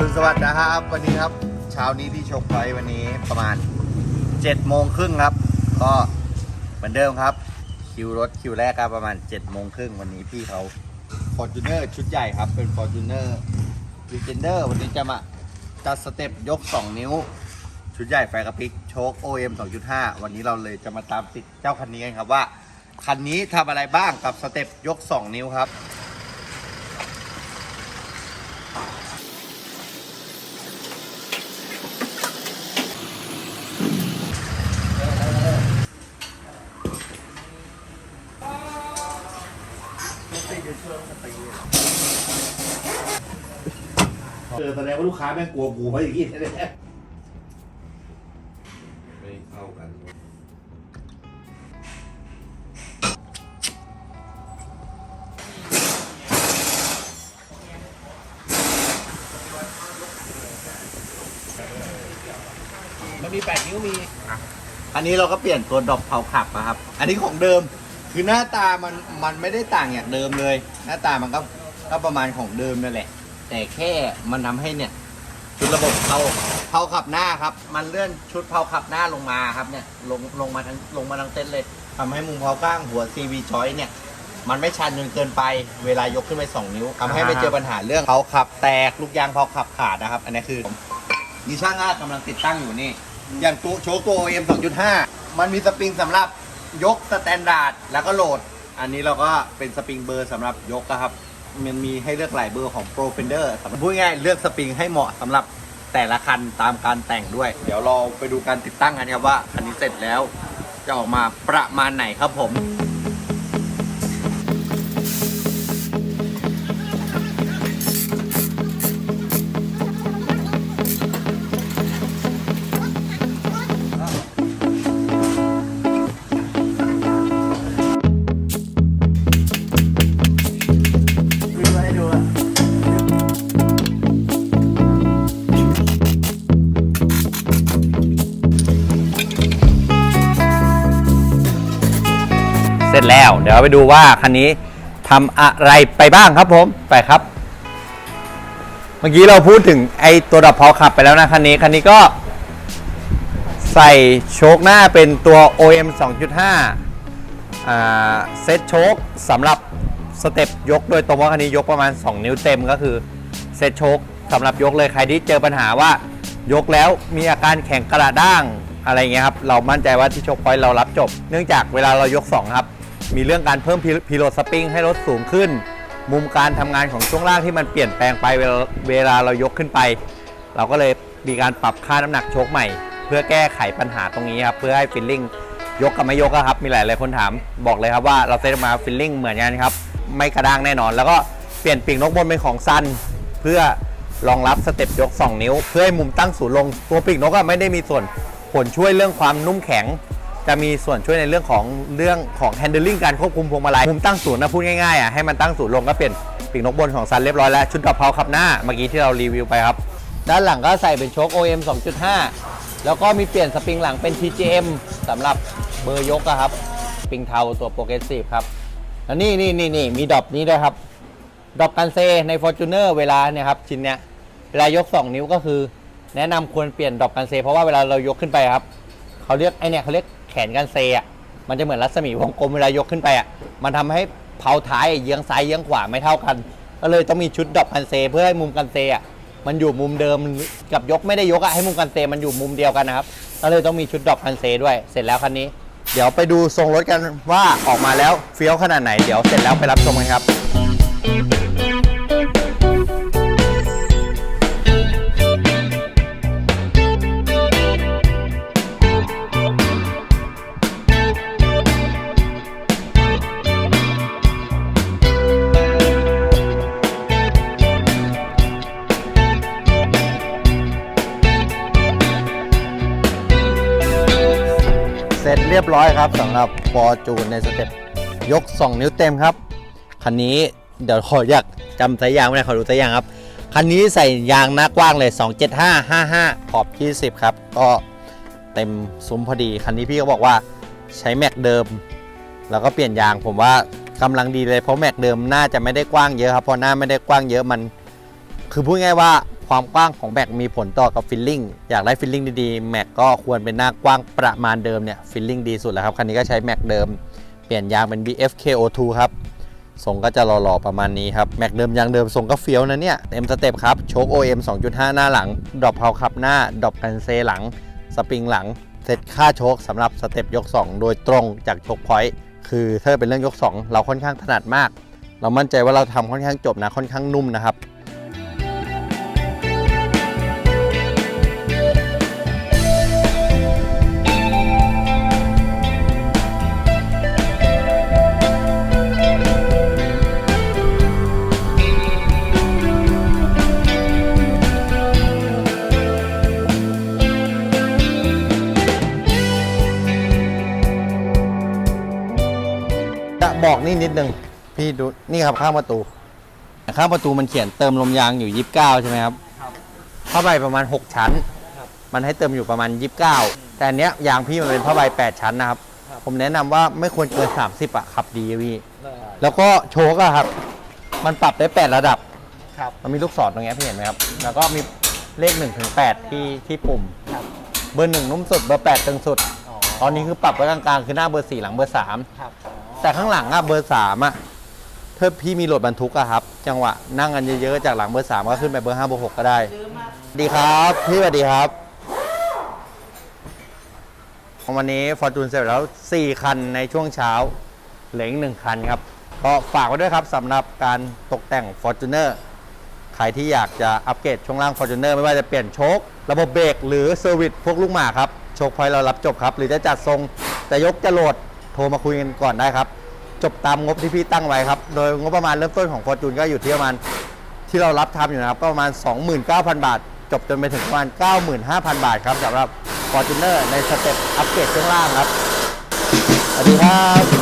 รุณสวัสดิ์นะครับ วันนี้ครับเช้านี้ที่โชคพอยต์วันนี้ประมาณ7จ็ดโมงครึ่งครับ ก็เหมือนเดิมครับ คิวรถคิวแรกครับประมาณ7จ็ดโมงครึ่งวันนี้พี่เขา f o r t u n e r ชุดใหญ่ครับ เป็น f o r t u n e r v i g e n d e r วันนี้จะมาจัดสเต็ปยก 2 นิ้ว ชุดใหญ่ไฟกระพริกโชค OM 2.5 วันนี้เราเลยจะมาตามติดเจ้าคันนี้กันครับว่า คันนี้ทำอะไรบ้างกับสเต็ปยก 2 นิ้วครับ เออแสดงว่าลูกค้าแม่งกลัวกูมาอย่างนี้แน่ไม่เข้ากันมันมีแปดนิ้วมี อันนี้เราก็เปลี่ยนตัวดอปเผาขับอะครับ อันนี้ของเดิม คือหน้าตามันมันไม่ได้ต่างอย่างเดิมเลย หน้าตามันก็ก็ประมาณของเดิมนั่นแหละ แต่แค่มันทำให้เนี่ย ชุดระบบเผาเผาขับหน้าครับ มันเลื่อนชุดเผาขับหน้าลงมาครับเนี่ยลงลงมาทั้งลงมาทั้งเต้นเลยทำให้มุมเผาก้างหัว CV joy เนี่ย มันไม่ชันจนเกินไปเวลายกขึ้นไป 2 นิ้วทำให้ไม่เจอปัญหาเรื่องเผาขับแตกลูกยางเผาขับขาดนะครับ อันนี้คือนี่ช่างอาดกำลังติดตั้งอยู่นี่อย่างตัวโชว์ตัว OM 2.5 มันมีสปริงสำหรับ ยกสแตนดาร์ดแล้วก็โหลด อันนี้เราก็เป็นสปริงเบอร์สำหรับยกอะครับ มันมีให้เลือกหลายเบอร์ของ Pro Fender สำหรับพูดง่ายๆเลือกสปริงให้เหมาะสำหรับแต่ละคันตามการแต่งด้วย เดี๋ยวเราไปดูการติดตั้งกันครับว่าคันนี้เสร็จแล้ว จะออกมาประมาณไหนครับผม ร็จแล้ว เดี๋ยวไปดูว่าคันนี้ทำอะไรไปบ้างครับผมไปครับ เมื่อกี้เราพูดถึงไอตัวดับพาขับไปแล้วนะคันนี้คันนี้ก็ ใส่โชคหน้าเป็นตัว OM 2.5อ่าเซตโชคสำหรับสเต็ปยกโดยตรงว่าคันนี้ยกประมาณ 2 นิ้วเต็มก็คือเซตโชคสำหรับยกเลยใครที่เจอปัญหาว่ายกแล้วมีอาการแข็งกระด้างอะไรเงี้ยครับ เรามั่นใจว่าที่โชคพอยต์เรารับจบ เนื่องจากเวลาเรายก 2 ครับ มีเรื่องการเพิ่มพิโลสปริงให้รถสูงขึ้น มุมการทำงานของช่วงล่างที่มันเปลี่ยนแปลงไปเวลาเรายกขึ้นไป เราก็เลยมีการปรับค่าน้ำหนักโชคใหม่ เพื่อแก้ไขปัญหาตรงนี้ครับเพื่อให้ฟิลลิ่งยกกับไม่ยกครับ มีหลายหลายคนถามบอกเลยครับว่าเราเซตมาฟิลลิ่งเหมือนกันครับ ไม่กระด้างแน่นอน แล้วก็เปลี่ยนปีกนกบนเป็นของซันเพื่อรองรับสเต็ปยก 2 นิ้ว เพื่อให้มุมตั้งศูนย์ลงตัวปีกนกไม่ได้มีส่วนผลช่วยเรื่องความนุ่มแข็ง จะมีส่วนช่วยในเรื่องของเรื่องของ handling การควบคุมพวงมาลัยมุมตั้งศูนย์นะพูดง่ายๆอะให้มันตั้งศูนย์ลงก็เปลี่ยนปีกนกบนของซันเรียบร้อยแล้วชุดกระเพราขับหน้าเมื่อกี้ที่เรารีวิวไปครับ ด้านหลังก็ใส่เป็นโชค OM 2.5 แล้วก็มีเปลี่ยนสปริงหลังเป็น TGM สำหรับเบอร์ยกอะครับสปริงเทาตัวโปรเกรสซีฟครับแล้วนี่นี่นี่นี่มีดรอปนี้ด้วยครับดรอปกันเซใน Fortuner เวลาเนี่ยครับชิ้นเนี้ยเวลายก 2 นิ้วก็คือ แนะนำควรเปลี่ยนดรอปกันเซเพราะว่าเวลาเรายกขึ้นไปครับเขาเรียกไอเนี่ยเขาเรียก นกันเซอะมันจะเหมือนรัศมีวงกลมเวลายกขึ้นไปอะมันทำให้เผาท้ายเยื้องซ้ายเยื้องขวาไม่เท่ากัน ก็เลยต้องมีชุดดรอปกันเซ เพื่อให้มุมกันเซอะมันอยู่มุมเดิมกับยกไม่ได้ยกอะให้มุมกันเซมันอยู่มุมเดียวกันนะครับก็เลยต้องมีชุดดรอปกันเซด้วย เสร็จแล้วคันนี้ เดี๋ยวไปดูทรงรถกันว่าออกมาแล้วเฟี้ยวขนาดไหนเดี๋ยวเสร็จแล้วไปรับชมกันครับ สร็จเรียบร้อยครับสำหรับฟอร์จูนในสเต็ปยก 2 นิ้วเต็มครับ คันนี้เดี๋ยวขออยากจำสายยางไม่ได้ขอดูสายยางครับ คันนี้ใส่ยางหน้ากว้างเลย 275 55 ขอบ 20 ครับ ก็เต็มซุ้มพอดี คันนี้พี่ก็บอกว่าใช้แม็กเดิม แล้วก็เปลี่ยนยางผมว่ากำลังดีเลยเพราะแม็กเดิมน่าจะไม่ได้กว้างเยอะครับเพราะหน้าไม่ได้กว้างเยอะมัน คือพูดง่ายว่า ความกว้างของแม็กมีผลต่อกับฟิลลิ่งอยากได้ฟิลลิ่งดีๆแม็กก็ควรเป็นหน้ากว้างประมาณเดิมเนี่ยฟิลลิ่งดีสุดแล้วครับคันนี้ก็ใช้แม็กเดิม เปลี่ยนยางเป็น BFKO2 ครับทรงก็จะหล่อๆประมาณนี้ครับแม็กเดิมยางเดิมทรงก็เฟี้ยวนะเนี่ยเต็มสเต็ปครับโชค OM 2.5 หน้าหลังดรอปเพาขับหน้าดรอปกันเซหลัง สปริงหลังเซตค่าโชคสำหรับสเต็ปยก 2 โดยตรงจากโชคพอยต์คือถ้าเป็นเรื่องยก 2 เราค่อนข้างถนัดมาก เรามั่นใจว่าเราทำค่อนข้างจบนะค่อนข้างนุ่มนะครับ นี่นิดนึงพี่ดูนี่ครับข้างประตู ข้างประตูมันเขียนเติมลมยางอยู่29ใช่ไหมครับผ้าใบประมาณ 6 ชั้น มันให้เติมอยู่ประมาณ 29 แต่อันเนี้ยยางพี่มันเป็นผ้าใบ 8 ชั้นนะครับ ผมแนะนำว่าไม่ควรเกิน 30 อะขับดีอะพี่แล้วก็โชกอะครับ มันปรับได้ 8 ระดับครับมันมีลูกศรตรงเนี้ยพี่เห็นไหมครับ แล้วก็มีเลข1ถึง8ที่ที่ปุ่มครับเบอร์หนึ่งนุ่มสุด เบอร์แปดตึงสุด ตอนนี้คือปรับไว้กลางๆ คือหน้าเบอร์สี่หลังเบอร์สามครับแต่ข้างหลังอะเบอร์สามอะถ้าพี่มีรถบรรทุกอะครับ จังหวะนั่งกันเยอะๆจากหลังเบอร์สามก็ขึ้นไปเบอร์ห้าเบอร์หกก็ได้สวัสดีครับพี่สวัสดีครับวันนี้ฟอร์จูนเสร็จแล้ว 4 คันในช่วงเช้าเหลืออีกหนึ่งคันครับก็ฝากไว้ด้วยครับสำหรับการตกแต่ง f o r t u n e r ใครที่อยากจะอัปเกรดช่วงล่าง f o r t u n e r ไม่ว่าจะเปลี่ยนโชค ระบบเบรกหรือเซอร์วิสพวกลูกหมาครับ โชคพอยเรารับจบครับ หรือจะจัดทรงจะยกจะโหลดโทรมาคุยกันก่อนได้ครับ จบตามงบที่พี่ตั้งไว้ครับ โดยงบประมาณเริ่มต้นของฟอร์จูนก็อยู่ที่ประมาณที่เรารับทำอยู่นะครับก็ประมาณ 29,000 บาท จบจนไปถึงประมาณ 95,000 บาทครับสำหรับคอจูเนอร์ในสเต็ปอัปเกรดช่วงล่างครับสวัสดีครับ